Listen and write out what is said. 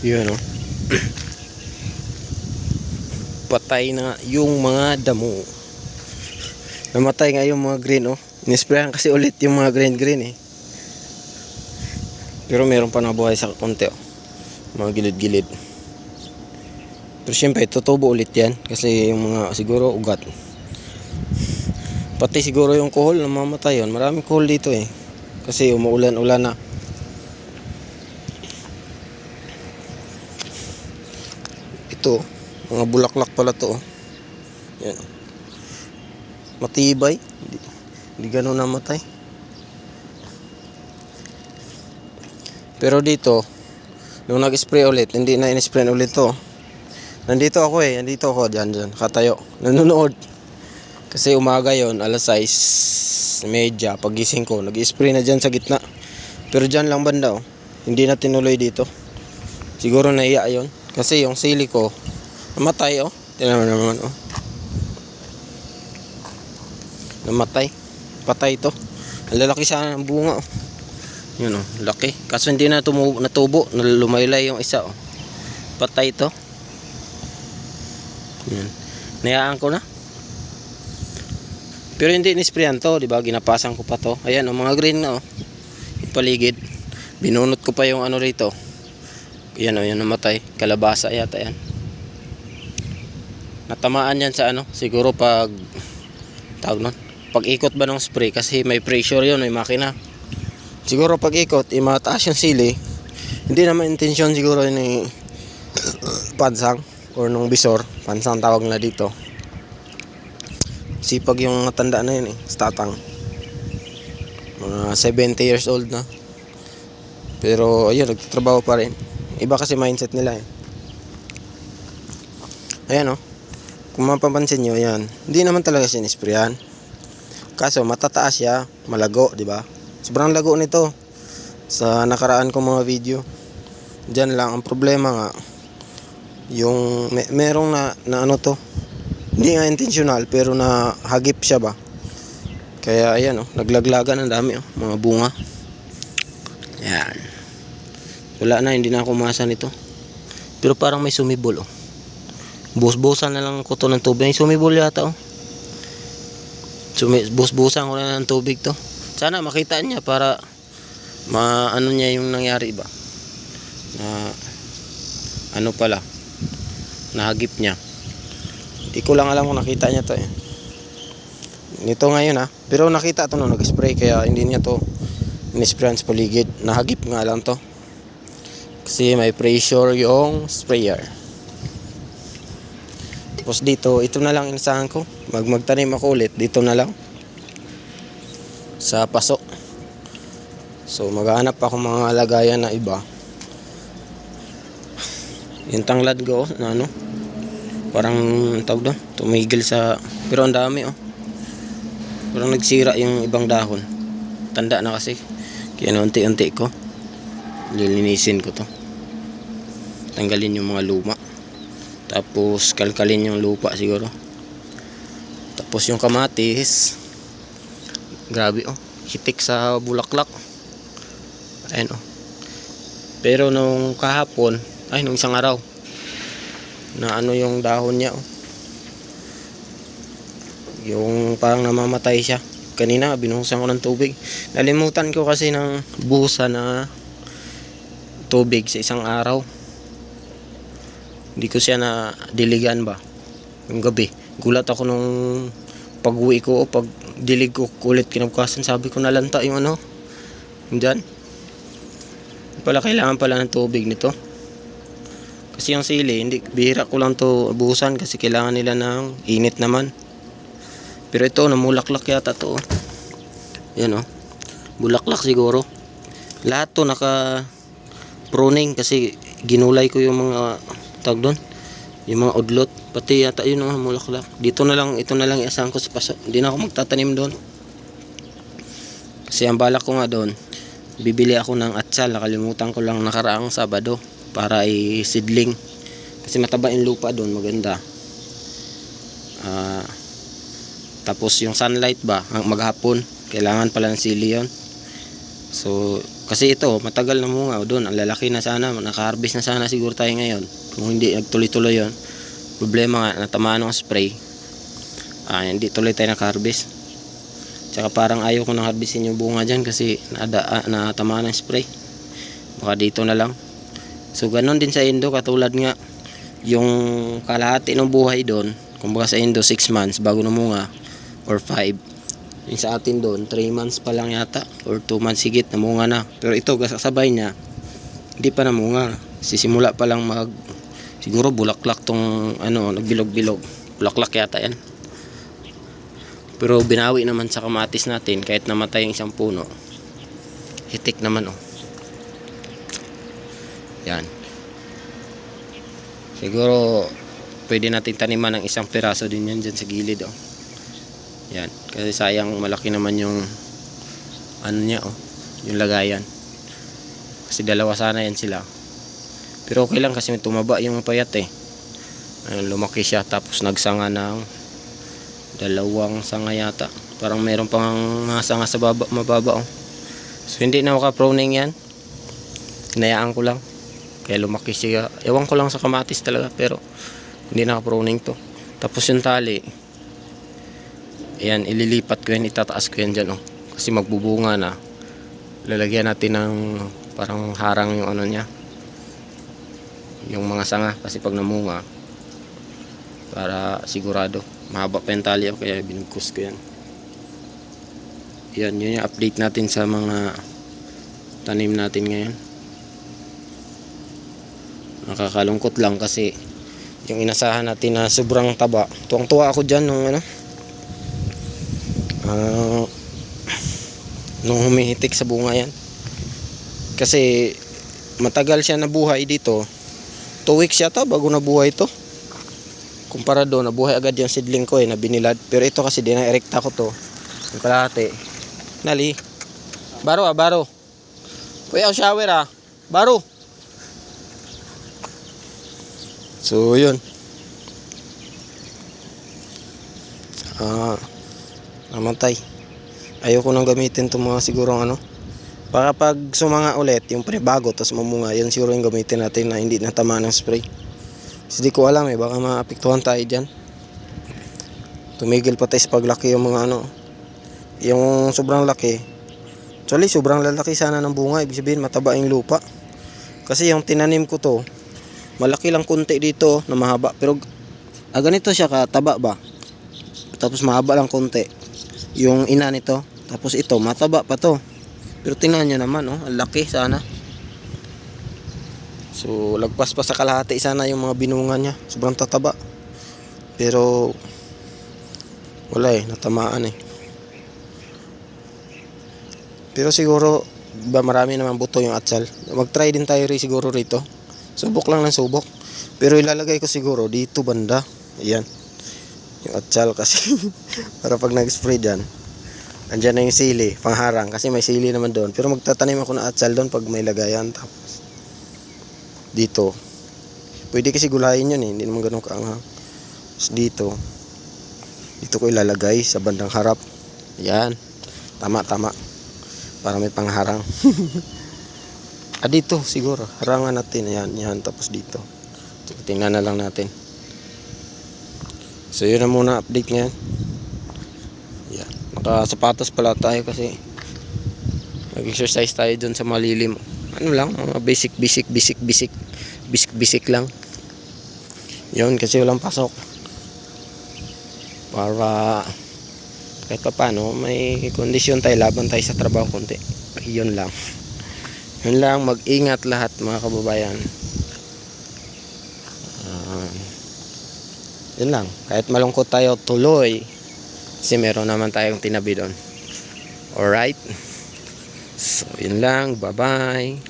Yun, oh. Patay na yung mga damo. Namatay nga yung mga green, oh. Inisprayan kasi ulit yung mga green-green, eh. Pero meron pa nabuhay sa konti, oh. Mga gilid-gilid. Pero syempre, tutubo ulit yan. Kasi yung mga, siguro, ugat. Pati siguro yung kuhol, namamatay yun. Maraming kuhol dito, eh. Kasi umuulan-ulan na. Ito, mga bulaklak pala to. oh. Yan. Matibay. Hindi, hindi ganun namatay. Pero dito, nung nag-spray ulit, hindi na in-spray ulit to. Nandito ako eh, nandito ako, dyan, dyan, katayo. Nanonood. Kasi umaga yon alas 6, medya, pagising ko, nag-spray na dyan sa gitna. Pero dyan lang banda oh. Hindi na tinuloy dito. Siguro naiya yon Kasi yung sili ko, namatay oh. Tingnan naman oh. Namatay. Patay to. Lalaki sana ng bunga oh. Yun oh, laki. Kaso hindi na tumu- natubo, lumaylay yung isa oh. Patay to. Yan. Nayaan ko na. Pero hindi nisprayan to, di ba? Ginapasan ko pa to. Ayan, oh, mga green na oh. Paligid. Binunot ko pa yung ano rito. Yan oh, yung namatay. Kalabasa yata yan. Natamaan yan sa ano, siguro pag tawag nun, pag ikot ba ng spray kasi may pressure yun, may makina. Siguro pag ikot, imataas yung sili. Hindi naman intensyon siguro ni pansang or nung bisor, pansang tawag na dito. Sipag yung matanda na yun eh, statang. Mga 70 years old na. Pero ayun, nagtatrabaho pa rin. Iba kasi mindset nila eh. Ayan oh. Kung mapapansin nyo, yan. Hindi naman talaga sinisprayan. Kaso matataas siya, malago, di ba? Sobrang lago nito. Sa nakaraan kong mga video. Diyan lang ang problema nga yung may, merong na, na ano to. Hindi nga intentional pero na hagip siya ba. Kaya ayan oh, naglaglagan ang dami oh, mga bunga. Yan. Wala na, hindi na ako umasa nito. Pero parang may sumibol oh. Bus-busan na lang ko to ng tubig. May sumibol yata oh. Sumi bus-busan ko na ng tubig to. Sana makita niya para maano niya yung nangyari ba. Na ano pala nahagip niya. Hindi ko lang alam kung nakita niya to eh. Nito ngayon ha. Pero nakita to nung nag-spray kaya hindi niya to in-sprayan sa paligid. Nahagip nga lang to. Kasi may pressure yung sprayer. Tapos dito, ito na lang inasahan ko. Mag magtanim ako ulit, dito na lang. Sa paso. So maghanap ako mga lagayan na iba. Yung tanglad ko, na ano, parang tawag doon, tumigil sa, pero ang dami oh. Parang nagsira yung ibang dahon. Tanda na kasi. Kaya unti-unti ko, lilinisin ko to. Tanggalin yung mga luma. Tapos kalkalin yung lupa siguro. Tapos yung kamatis, grabe oh, hitik sa bulaklak. Ayan oh. Pero nung kahapon, ay nung isang araw, na ano yung dahon niya oh. Yung parang namamatay siya. Kanina binuhusan ko ng tubig. Nalimutan ko kasi ng busa na tubig sa isang araw. Hindi ko siya na diligan ba. Yung gabi. Gulat ako nung pag-uwi ko o pag dilig ko ulit kinabukasan sabi ko nalanta yung ano. Diyan. Pala kailangan pala ng tubig nito. Kasi yung sili, hindi bihira ko lang to buhusan kasi kailangan nila ng init naman. Pero ito, namulaklak yata to. oh. Yan oh. Bulaklak siguro. Lahat to naka pruning kasi ginulay ko yung mga tag doon. Yung mga udlot. Pati yata yun oh, mulaklak. Dito na lang, ito na lang iasahan ko sa paso. Hindi na ako magtatanim doon. Kasi ang balak ko nga doon, bibili ako ng atsal. Nakalimutan ko lang nakaraang Sabado para i-seedling. Kasi mataba yung lupa doon, maganda. Ah, tapos yung sunlight ba, ang maghapon, kailangan pala ng sili yun. So, Kasi ito, matagal na munga. Doon, ang lalaki na sana. Naka-harvest na sana siguro tayo ngayon. Kung hindi nagtuloy-tuloy yon Problema nga, natamaan ng spray. Ah, hindi tuloy tayo naka-harvest. Tsaka parang ayaw ko nang yung bunga dyan kasi nada, ah, natamaan ng spray. Baka dito na lang. So, ganun din sa Indo. Katulad nga, yung kalahati ng buhay doon, kumbaga sa Indo, 6 months bago namunga or 5. Yung sa atin doon, 3 months pa lang yata or 2 months higit namunga na. Pero ito, kasabay niya, hindi pa namunga. Sisimula pa lang mag, siguro bulaklak tong, ano, nagbilog-bilog. Bulaklak yata yan. Pero binawi naman sa kamatis natin kahit namatay yung isang puno. Hitik naman oh. Yan. Siguro pwede natin taniman ng isang piraso din yan dyan sa gilid oh. Yan. Kasi sayang malaki naman yung ano niya oh. Yung lagayan. Kasi dalawa sana yan sila. Pero okay lang kasi tumaba yung payat eh. Ayun, lumaki siya tapos nagsanga ng dalawang sanga yata. Parang meron pang mga sanga sa baba, mababa oh. So hindi na maka-proning yan. Hinayaan ko lang. Kaya lumaki siya. Ewan ko lang sa kamatis talaga pero hindi naka-proning to. Tapos yung tali. Ayan, ililipat ko yan, itataas ko yan dyan oh. Kasi magbubunga na. Lalagyan natin ng parang harang yung ano niya. Yung mga sanga. Kasi pag namunga para sigurado mahaba pa yung tali ako kaya binugkos ko yan. Yan yun yung update natin sa mga tanim natin ngayon. Nakakalungkot lang kasi yung inasahan natin na sobrang taba. Tuwang tuwa ako dyan nung ano ah, nung humihitik sa bunga yan. Kasi matagal siya nabuhay dito 2 weeks yata bago nabuhay to. Kumpara doon nabuhay agad yung seedling ko eh na binilad. Pero ito kasi dina-erecta ko to. Yung kalahati. Nali. Baro ah baro. Kuya shower ah. Baro. So yun. Ah namatay. Ayoko nang gamitin itong mga siguro ano baka pag sumanga ulit yung pre-bago tapos mamunga yun siguro yung gamitin natin na hindi natama ng spray kasi di ko alam eh, baka maapektuhan tayo dyan. Tumigil pa tayo sa paglaki yung mga ano. Yung sobrang laki. Actually, sobrang lalaki sana ng bunga. Ibig sabihin, mataba yung lupa. Kasi yung tinanim ko to, malaki lang konti dito na mahaba. Pero, ah, ganito siya kataba ba? Tapos mahaba lang konti. Yung ina nito. Tapos ito, mataba pa to. Pero tingnan nyo naman, oh, ang laki sana. So, lagpas pa sa kalahati sana yung mga binunga niya. Sobrang tataba. Pero, wala eh, natamaan eh. Pero siguro, ba marami naman buto yung atsal. Mag-try din tayo rin siguro rito. Subok lang ng subok. Pero ilalagay ko siguro dito banda. Ayan. Yung atsal kasi. para pag nag-spray dyan. Andyan na yung sili, pangharang. Kasi may sili naman doon. Pero magtatanim ako ng atsal doon pag may lagayan. Tapos, dito. Pwede kasi gulayin yun eh hindi naman ganun kaanghang. Tapos dito dito ko ilalagay sa bandang harap. Yan tama tama. Para may pangharang. Ah dito siguro. Harangan natin yan yan tapos dito. Tingnan na lang natin. So yun na muna update ngayon yan nakasapatos pala tayo kasi nag-exercise tayo dun sa malilim ano lang, mga basic, basic, basic, basic, basic, basic lang. Yun, kasi walang pasok. Para kahit pa paano, may kondisyon tayo, laban tayo sa trabaho konti. Yun lang. Yun lang, mag-ingat lahat mga kababayan. Uh, yun lang, kahit malungkot tayo, tuloy. Kasi meron naman tayong tinabi doon. Alright? So, yun lang. Bye-bye.